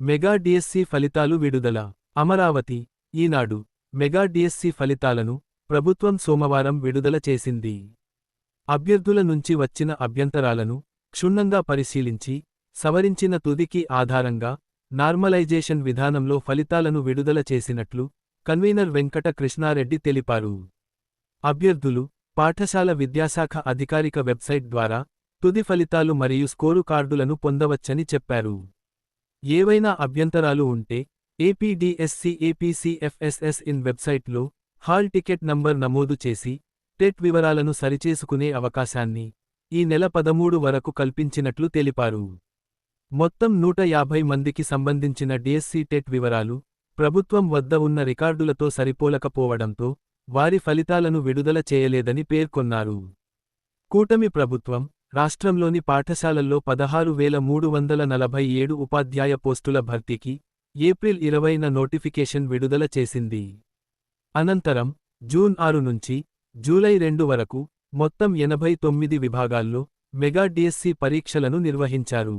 Mega DSC ఫలితాలు విడుదల. అమరావతి ఈనాడు mega DSC ఫలితాలను ప్రభుత్వం సోమవారం విడుదల చేసింది. అభ్యర్థుల నుంచి వచ్చిన అభ్యంతరాలను క్షుణ్ణంగా పరిశీలించి సవరించిన తుదికి ఆధారంగా నార్మలైజేషన్ విధానంలో ఫలితాలను విడుదల చేసినట్లు కన్వీనర్ వెంకట కృష్ణారెడ్డి తెలిపారు. అభ్యర్థులు పాఠశాల విద్యాశాఖ అధికారిక వెబ్సైట్ ద్వారా తుది ఫలితాలు మరియు స్కోరు కార్డులను పొందవచ్చని చెప్పారు. ఏవైనా అభ్యంతరాలు ఉంటే ఏపీడీఎస్సీ ఏపీసీఎఫ్ఎస్ఎస్ ఇన్ వెబ్సైట్లో హాల్ టికెట్ నంబర్ నమోదు చేసి టెట్ వివరాలను సరిచేసుకునే అవకాశాన్ని ఈ నెల పదమూడు వరకు కల్పించినట్లు తెలిపారు. మొత్తం నూట యాభై మందికి సంబంధించిన డిఎస్సీ టెట్ వివరాలు ప్రభుత్వం వద్ద ఉన్న రికార్డులతో సరిపోలకపోవడంతో వారి ఫలితాలను విడుదల చేయలేదని పేర్కొన్నారు. కూటమి ప్రభుత్వం రాష్ట్రంలోని పాఠశాలల్లో పదహారు వేల మూడు వందల నలభై ఏడు ఉపాధ్యాయ పోస్టుల భర్తీకి ఏప్రిల్ ఇరవైన నోటిఫికేషన్ విడుదల చేసింది. అనంతరం జూన్ ఆరు నుంచి జూలై రెండు వరకు మొత్తం ఎనభై తొమ్మిది విభాగాల్లో మెగా డిఎస్సి పరీక్షలను నిర్వహించారు.